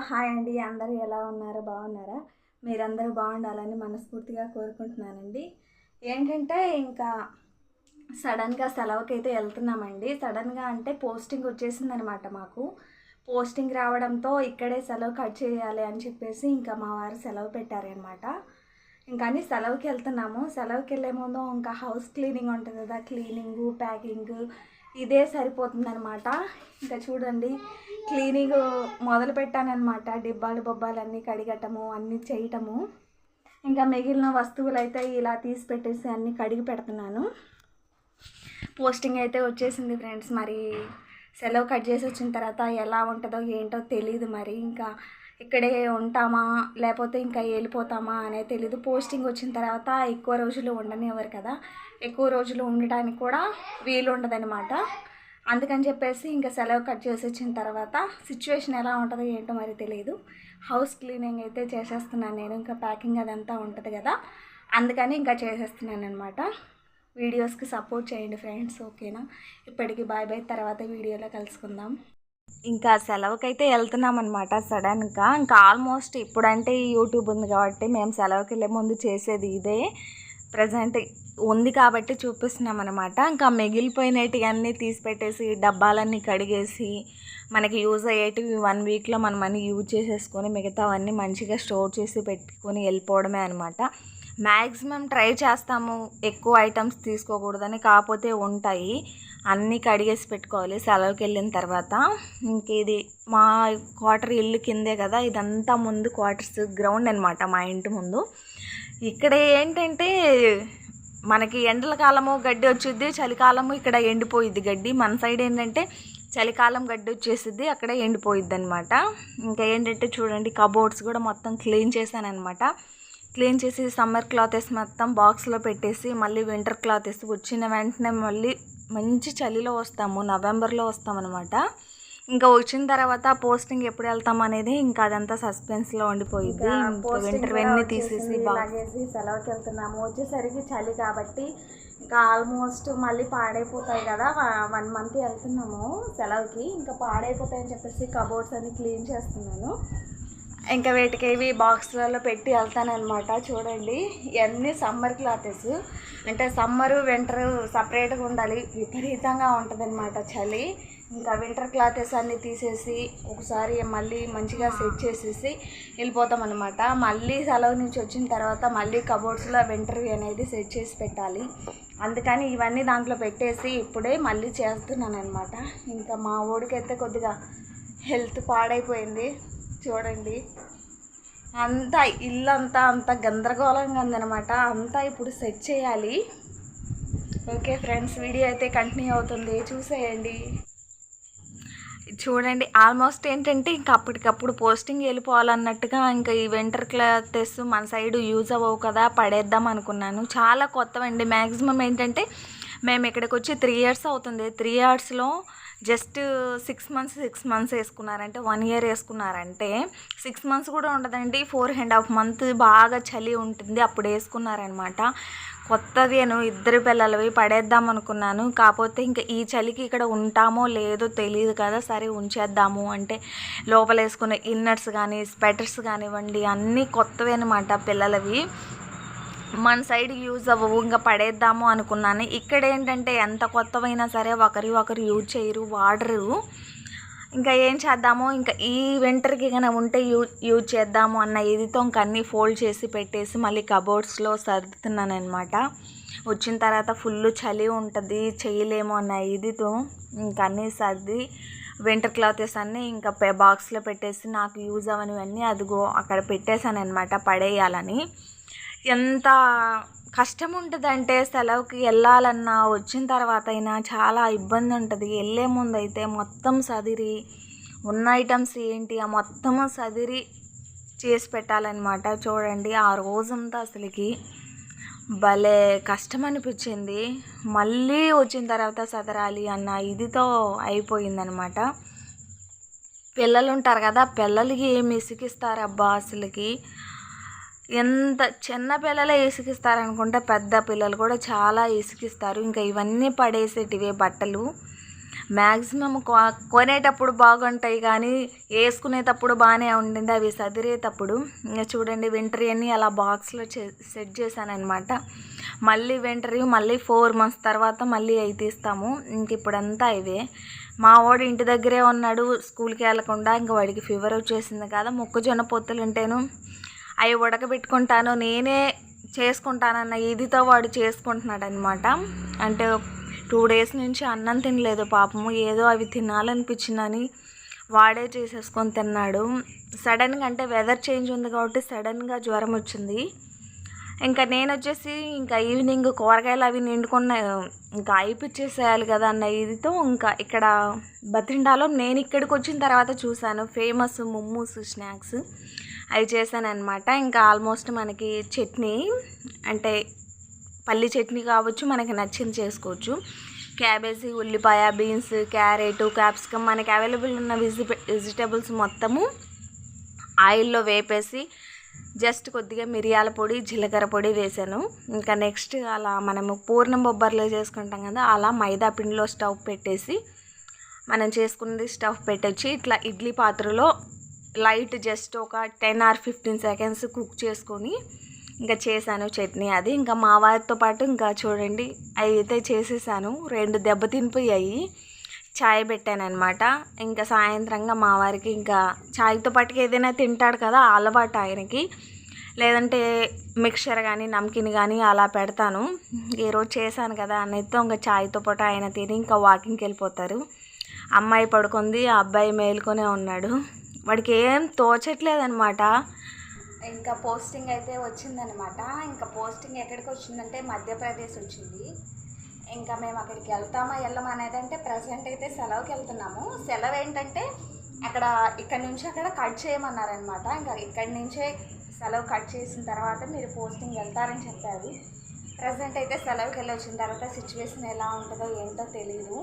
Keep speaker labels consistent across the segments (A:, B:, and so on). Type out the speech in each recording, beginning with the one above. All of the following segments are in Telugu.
A: హాయ్ అండి. అందరూ ఎలా ఉన్నారు? బాగున్నారా? మీరందరూ బాగుండాలని మనస్ఫూర్తిగా కోరుకుంటున్నానండి. ఏంటంటే ఇంకా సడన్గా సెలవుకి అయితే వెళ్తున్నామండి. సడన్గా అంటే పోస్టింగ్ వచ్చేసిందనమాట మాకు. పోస్టింగ్ రావడంతో ఇక్కడే సెలవు కట్ చేయాలి అని చెప్పేసి ఇంకా మా వారు సెలవు పెట్టారనమాట. ఇంకా అని సెలవుకి వెళ్తున్నాము. సెలవుకి వెళ్ళే ముందు ఇంకా హౌస్ క్లీనింగ్ ఉంటుంది కదా క్లీనింగ్ ప్యాకింగ్ ఇదే సరిపోతుందనమాట ఇంకా చూడండి క్లీనింగ్ మొదలు పెట్టానమాట డిబ్బాలు బొబ్బాలన్నీ కడిగటము అన్నీ చేయటము. ఇంకా మిగిలిన వస్తువులు అయితే ఇలా తీసి పెట్టేసి అన్నీ కడిగి పెడుతున్నాను. పోస్టింగ్ అయితే వచ్చేసింది ఫ్రెండ్స్. మరి సెలవు కట్ చేసి వచ్చిన తర్వాత ఎలా ఉంటుందో ఏంటో తెలియదు మరి. ఇంకా ఇక్కడే ఉంటామా లేకపోతే ఇంకా వెళ్ళిపోతామా అనేది తెలీదు. పోస్టింగ్ వచ్చిన తర్వాత ఎక్కువ రోజులు ఉండనివ్వరు కదా. ఎక్కువ రోజులు ఉండడానికి కూడా వీలు ఉండదనమాట అందుకని చెప్పేసి ఇంకా సెలవు కట్ చేసి వచ్చిన తర్వాత సిచ్యువేషన్ ఎలా ఉంటుందో ఏంటో మరి తెలియదు హౌస్ క్లీనింగ్ అయితే చేసేస్తున్నాను నేను ఇంకా ప్యాకింగ్ అదంతా ఉంటుంది కదా. అందుకని ఇంకా చేసేస్తున్నాను అనమాట వీడియోస్కి సపోర్ట్ చేయండి ఫ్రెండ్స్ ఓకేనా? ఇప్పటికి బాయ్ బాయ్ తర్వాత వీడియోలో కలుసుకుందాం. ఇంకా సెలవుకైతే వెళ్తున్నాం అనమాట సడన్గా. ఇంకా ఆల్మోస్ట్ ఇప్పుడంటే యూట్యూబ్ ఉంది కాబట్టి మేము సెలవుకి వెళ్ళే ముందు చేసేది ఇదే. ప్రజెంట్ ఉంది కాబట్టి చూపిస్తున్నాం అనమాట ఇంకా మిగిలిపోయినవి అన్నీ తీసి పెట్టేసి డబ్బాలన్నీ కడిగేసి మనకి యూజ్ అయ్యేటివి వన్ వీక్లో మనం అన్నీ యూజ్ చేసేసుకొని మిగతావన్నీ మంచిగా స్టోర్ చేసి పెట్టుకొని వెళ్ళిపోవడమే అనమాట మ్యాక్సిమం ట్రై చేస్తాము ఎక్కువ ఐటమ్స్ తీసుకోకూడదని కాకపోతే ఉంటాయి. అన్నీ కడిగేసి పెట్టుకోవాలి సెలవుకి వెళ్ళిన తర్వాత. ఇంక ఇది మా క్వార్టర్ ఇల్లు కిందే కదా ఇదంతా ముందు క్వార్టర్స్ గ్రౌండ్ అనమాట మా ఇంటి ముందు. ఇక్కడ ఏంటంటే మనకి ఎండల కాలము గడ్డి వచ్చిద్ది చలికాలము ఇక్కడ ఎండిపోయిద్ది గడ్డి. మన సైడ్ ఏంటంటే చలికాలం గడ్డి వచ్చేసిద్ది అక్కడ ఎండిపోయిద్ది అనమాట ఇంకా ఏంటంటే చూడండి కబోర్డ్స్ కూడా మొత్తం క్లీన్ చేశాను అనమాట క్లీన్ చేసి సమ్మర్ క్లాత్ వేసి మొత్తం బాక్స్లో పెట్టేసి మళ్ళీ వింటర్ క్లాత్ వేసి వచ్చిన వెంటనే మళ్ళీ మంచి చలిలో వస్తాము నవంబర్లో వస్తామన్నమాట. ఇంకా వచ్చిన తర్వాత పోస్టింగ్ ఎప్పుడు వెళ్తాం అనేది ఇంకా అదంతా సస్పెన్స్లో ఉండిపోయింది వింటర్ వెన్నీ తీసేసి బాగేసి సెలవుకి వెళ్తున్నాము. వచ్చేసరికి చలి కాబట్టి ఇంకా ఆల్మోస్ట్ మళ్ళీ పాడైపోతాయి కదా. వన్ మంత్ వెళ్తున్నాము సెలవుకి. ఇంకా పాడైపోతాయని చెప్పేసి కబోర్డ్స్ అన్ని క్లీన్ చేస్తున్నాను. ఇంకా వీటికి ఇవి బాక్స్లలో పెట్టి వెళ్తానమాట చూడండి ఇవన్నీ సమ్మర్ క్లాతెస్. అంటే సమ్మరు వింటర్ సపరేట్గా ఉండాలి. విపరీతంగా ఉంటుంది అనమాట చలి. ఇంకా వింటర్ క్లాతెస్ అన్నీ తీసేసి ఒకసారి మళ్ళీ మంచిగా సెట్ చేసేసి వెళ్ళిపోతాం అనమాట మళ్ళీ సెలవు నుంచి వచ్చిన తర్వాత మళ్ళీ కబోర్డ్స్లో వింటర్వి అనేది సెట్ చేసి పెట్టాలి. అందుకని ఇవన్నీ దాంట్లో పెట్టేసి ఇప్పుడే మళ్ళీ చేస్తున్నాను అనమాట ఇంకా మా ఓడికైతే కొద్దిగా హెల్త్ పాడైపోయింది. చూడండి. అంతా ఇల్లంతా అంత గందరగోళంగా ఉందనమాట అంతా ఇప్పుడు సెట్ చేయాలి. ఓకే ఫ్రెండ్స్ వీడియో అయితే కంటిన్యూ అవుతుంది. చూసేయండి. చూడండి ఆల్మోస్ట్ ఏంటంటే ఇంకా అప్పటికప్పుడు పోస్టింగ్ వెళ్ళిపోవాలన్నట్టుగా ఇంకా ఈ వింటర్ క్లాతెస్ మన సైడ్ యూజ్ అవ్వవు కదా పడేద్దాం అనుకున్నాను. చాలా కొత్తవండి. మ్యాక్సిమం ఏంటంటే మేము ఇక్కడికి వచ్చి త్రీ ఇయర్స్ అవుతుంది. త్రీ ఇయర్స్లో just six months six months వేసుకున్నారంటే one year వేసుకున్నారంటే సిక్స్ మంత్స్ కూడా ఉండదండి. ఫోర్ అండ్ హాఫ్ మంత్ బాగా చలి ఉంటుంది. అప్పుడు వేసుకున్నారనమాట కొత్తవేను ఇద్దరు పిల్లలవి పడేద్దాం అనుకున్నాను. కాకపోతే ఇంకా ఈ చలికి ఇక్కడ ఉంటామో లేదో తెలియదు కదా సరే ఉంచేద్దాము అంటే లోపల వేసుకునే ఇన్నర్స్ కానీ స్వెటర్స్ కానివ్వండి అన్నీ కొత్తవి అనమాట పిల్లలవి. మన సైడ్ యూజ్ అవ్వవు ఇంకా పడేద్దాము అనుకున్నాను. ఇక్కడ ఏంటంటే ఎంత కొత్తవైనా సరే ఒకరి ఒకరు యూజ్ చేయరు వాడరు. ఇంకా ఏం చేద్దాము ఇంకా ఈ వింటర్కి కన్నా ఉంటే యూ యూజ్ చేద్దాము అన్న ఇదితో ఇంకా అన్నీ ఫోల్డ్ చేసి పెట్టేసి మళ్ళీ కబోర్డ్స్లో సర్దుతున్నాను అనమాట వచ్చిన తర్వాత ఫుల్ చలి ఉంటుంది చేయలేము అన్న ఇదితో ఇంకా అన్నీ సర్ది వింటర్ క్లాతెస్ అన్నీ ఇంకా బాక్స్లో పెట్టేసి నాకు యూజ్ అవనివన్నీ అదిగో అక్కడ పెట్టేశాను అనమాట పడేయాలని. ఎంత కష్టం ఉంటుందంటే సెలవుకి వెళ్ళాలన్నా వచ్చిన తర్వాత అయినా చాలా ఇబ్బంది ఉంటుంది వెళ్ళే ముందు అయితే మొత్తం సదిరి ఉన్న ఐటమ్స్ ఏంటి ఆ మొత్తము సదిరి చేసి పెట్టాలన్నమాట. చూడండి ఆ రోజంతా అసలుకి భలే కష్టం అనిపించింది మళ్ళీ వచ్చిన తర్వాత సదరాలి అన్న ఇదితో అయిపోయిందనమాట పిల్లలు ఉంటారు కదా పిల్లలకి ఏమి ఇసుకిస్తారబ్బా అసలుకి? ఎంత చిన్న పిల్లలే ఇసుకిస్తారనుకుంటే పెద్ద పిల్లలు కూడా చాలా ఇసుకిస్తారు. ఇంకా ఇవన్నీ పడేసేటివే బట్టలు. మ్యాక్సిమం కొనేటప్పుడు బాగుంటాయి కానీ వేసుకునేటప్పుడు బాగానే ఉండింది అవి సదిరేటప్పుడు. ఇంకా చూడండి వింటరీ అన్ని అలా బాక్స్లో సెట్ చేశానమాట మళ్ళీ వింటర్ మళ్ళీ ఫోర్ మంత్స్ తర్వాత మళ్ళీ అవి తీస్తాము. ఇంక ఇప్పుడంతా ఇవే. మా వాడు ఇంటి దగ్గరే ఉన్నాడు స్కూల్కి వెళ్ళకుండా ఇంకా వాడికి ఫీవర్ వచ్చేసింది కదా మొక్కజొన్న పొత్తులు ఉంటేను అవి ఉడకబెట్టుకుంటాను నేనే చేసుకుంటానన్న ఇదితో వాడు చేసుకుంటున్నాడు అనమాట అంటే టూ డేస్ నుంచి అన్నం తినలేదు పాపము ఏదో అవి తినాలనిపించిందని వాడే చేసేసుకొని తిన్నాడు. సడన్గా అంటే వెదర్ చేంజ్ ఉంది కాబట్టి సడన్గా జ్వరం వచ్చింది. ఇంకా నేను వచ్చేసి ఇంకా ఈవినింగ్ కూరగాయలు అవి నిండుకున్న ఇంకా అయిపిచ్చేసేయాలి కదా అన్న ఇదితో ఇంకా ఇక్కడ బతిండాలో నేను ఇక్కడికి వచ్చిన తర్వాత చూశాను. ఫేమస్ ముమ్మూస్ స్నాక్స్ అవి చేశాను ఇంకా ఆల్మోస్ట్ మనకి చట్నీ అంటే పల్లి చట్నీ కావచ్చు మనకి నచ్చింది చేసుకోవచ్చు. క్యాబేజీ ఉల్లిపాయ బీన్స్ క్యారెట్ క్యాప్సికమ్ మనకి అవైలబుల్ ఉన్న వెజి వెజిటేబుల్స్ మొత్తము ఆయిల్లో వేపేసి జస్ట్ కొద్దిగా మిరియాల పొడి జీలకర్ర పొడి వేసాను. ఇంకా నెక్స్ట్ అలా మనము పూర్ణం బొబ్బర్లో చేసుకుంటాం కదా అలా మైదా పిండిలో స్టవ్ పెట్టేసి మనం చేసుకున్నది స్టవ్ పెట్టొచ్చి ఇట్లా ఇడ్లీ పాత్రలో లైట్ జస్ట్ ఒక ten or fifteen seconds cook చేసుకొని ఇంకా చేశాను చట్నీ అది. ఇంకా మా వారితో పాటు ఇంకా చూడండి అవి అయితే చేసేసాను. రెండు దెబ్బ ఛాయ్ చాయ్ పెట్టాను అనమాట ఇంకా సాయంత్రంగా మా వారికి ఇంకా చాయ్తో పాటుకి ఏదైనా తింటాడు కదా అలవాటు ఆయనకి. లేదంటే మిక్చర్ కానీ నమ్కిన్ కానీ అలా పెడతాను. ఈరోజు చేశాను కదా అన్నైతే ఇంకా చాయ్తో పాటు ఆయన తిని ఇంకా వాకింగ్కి వెళ్ళిపోతారు. అమ్మాయి పడుకుంది ఆ అబ్బాయి మేలుకొనే ఉన్నాడు. వాడికి ఏం తోచట్లేదనమాట ఇంకా పోస్టింగ్ అయితే వచ్చిందనమాట ఇంకా పోస్టింగ్ ఎక్కడికి వచ్చిందంటే మధ్యప్రదేశ్ వచ్చింది. ఇంకా మేము అక్కడికి వెళ్తామా వెళ్ళమా అనేది అంటే ప్రజెంట్ అయితే సెలవుకి వెళ్తున్నాము. సెలవు ఏంటంటే అక్కడ ఇక్కడ నుంచి అక్కడ కట్ చేయమన్నారనమాట ఇంకా ఇక్కడి నుంచే సెలవు కట్ చేసిన తర్వాత మీరు పోస్టింగ్ వెళ్తారని చెప్పారు. ప్రజెంట్ అయితే సెలవుకి వెళ్ళి వచ్చిన తర్వాత సిచ్యువేషన్ ఎలా ఉంటుందో ఏంటో తెలియదు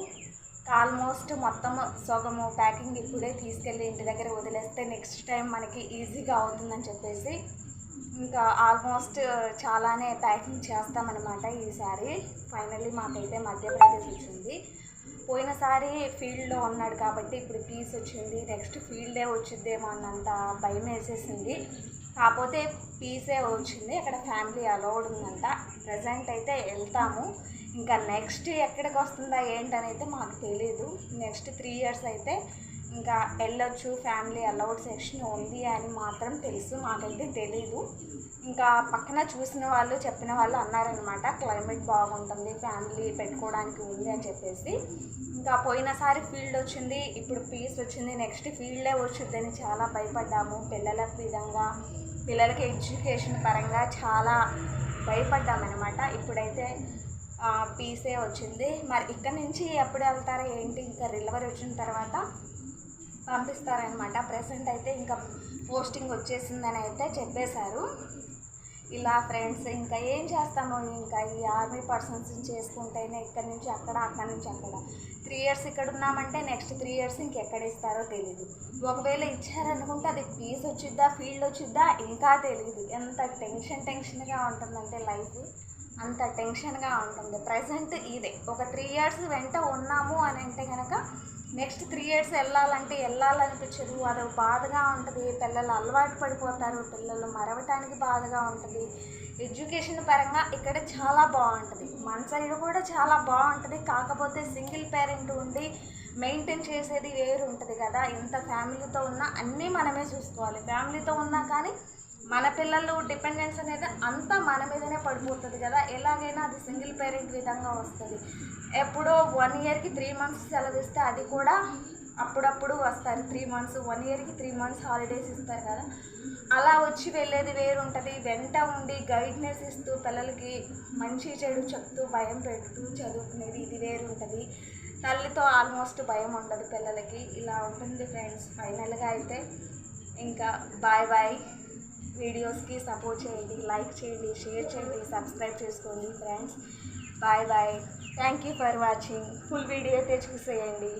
A: ఆల్మోస్ట్ మొత్తం సగము ప్యాకింగ్ ఇప్పుడే తీసుకెళ్ళి ఇంటి దగ్గర వదిలేస్తే నెక్స్ట్ టైం మనకి ఈజీగా అవుతుందని చెప్పేసి ఇంకా ఆల్మోస్ట్ చాలానే ప్యాకింగ్ చేస్తామన్నమాట ఈసారి ఫైనల్లీ మాకైతే మధ్యప్రదేశ్ వచ్చింది. పోయినసారి ఫీల్డ్లో ఉన్నాడు కాబట్టి ఇప్పుడు పీస్ వచ్చింది. నెక్స్ట్ ఫీల్డే వచ్చిద్దేమో అన్నంత భయం వేసేసింది. కాకపోతే పీసే వచ్చింది. అక్కడ ఫ్యామిలీ అలౌడ్ ఉందంట. ప్రజెంట్ అయితే వెళ్తాము. ఇంకా నెక్స్ట్ ఎక్కడికి వస్తుందా ఏంటనైతే మాకు తెలియదు నెక్స్ట్ త్రీ ఇయర్స్ అయితే ఇంకా వెళ్ళొచ్చు ఫ్యామిలీ అలౌడ్ సెక్షన్ ఉంది అని మాత్రం తెలుసు మాకైతే తెలీదు. ఇంకా పక్కన చూసిన వాళ్ళు చెప్పిన వాళ్ళు అన్నారనమాట క్లైమేట్ బాగుంటుంది ఫ్యామిలీ పెట్టుకోవడానికి ఉంది అని చెప్పేసి. ఇంకా పోయినసారి ఫీల్డ్ వచ్చింది ఇప్పుడు పీస్ వచ్చింది నెక్స్ట్ ఫీల్డే వచ్చిందని చాలా భయపడ్డాము. పిల్లల విధంగా పిల్లలకి ఎడ్యుకేషన్ పరంగా చాలా భయపడ్డామన్నమాట. ఇప్పుడైతే పీసే వచ్చింది. మరి ఇక్కడ నుంచి ఎప్పుడు వెళ్తారో ఏంటి? ఇంకా రిలవరీ వచ్చిన తర్వాత పంపిస్తారనమాట ప్రజెంట్ అయితే ఇంకా పోస్టింగ్ వచ్చేసిందని అయితే చెప్పేశారు. ఇలా ఫ్రెండ్స్ ఇంకా ఏం చేస్తాము? ఇంకా ఈ ఆర్మీ పర్సన్స్ చేసుకుంటేనే ఇక్కడ నుంచి అక్కడ అక్కడ నుంచి అక్కడ. త్రీ ఇయర్స్ ఇక్కడ ఉన్నామంటే నెక్స్ట్ త్రీ ఇయర్స్ ఇంకెక్కడ ఇస్తారో తెలియదు ఒకవేళ ఇచ్చారనుకుంటే అది పీస్ వచ్చిద్దా ఫీల్డ్ వచ్చిద్దా? ఇంకా తెలియదు ఎంత టెన్షన్ టెన్షన్గా ఉంటుందంటే లైఫ్. అంత టెన్షన్గా ఉంటుంది. ప్రజెంట్ ఇదే. ఒక త్రీ ఇయర్స్ వెంట ఉన్నాము అని అంటే కనుక నెక్స్ట్ త్రీ ఇయర్స్ వెళ్ళాలంటే వెళ్ళాలనిపించదు. అది బాధగా ఉంటుంది. పిల్లలు అలవాటు పడిపోతారు. పిల్లలు మరవటానికి బాధగా ఉంటుంది. ఎడ్యుకేషన్ పరంగా ఇక్కడ చాలా బాగుంటుంది. మన సైడ్ కూడా చాలా బాగుంటుంది. కాకపోతే సింగిల్ పేరెంట్ ఉండి మెయింటైన్ చేసేది వేరు ఉంటుంది కదా. ఇంత ఫ్యామిలీతో ఉన్నా అన్నీ మనమే చూసుకోవాలి. ఫ్యామిలీతో ఉన్నా కానీ మన పిల్లలు డిపెండెన్స్ అనేది అంతా మన మీదనే పడిపోతుంది కదా. ఎలాగైనా అది సింగిల్ పేరెంట్ విధంగా వస్తుంది. ఎప్పుడో వన్ ఇయర్కి త్రీ మంత్స్ సెలవిస్తే అది కూడా అప్పుడప్పుడు వస్తారు. త్రీ మంత్స్ వన్ ఇయర్కి త్రీ మంత్స్ హాలిడేస్ ఇస్తారు కదా. అలా వచ్చి వెళ్ళేది వేరు ఉంటుంది వెంట ఉండి గైడ్నెస్ ఇస్తూ పిల్లలకి మంచి చెడు చెప్తూ భయం పెడుతూ చదువుకునేది ఇది వేరు ఉంటుంది తల్లితో ఆల్మోస్ట్ భయం ఉండదు పిల్లలకి. ఇలా ఉంటుంది ఫ్రెండ్స్ ఫైనల్గా అయితే ఇంకా బాయ్ బాయ్ వీడియోస్కి సపోర్ట్ చేయండి లైక్ చేయండి షేర్ చేయండి సబ్స్క్రైబ్ చేసుకోండి friends bye bye thank you for watching full video అయితే చూసేయండి.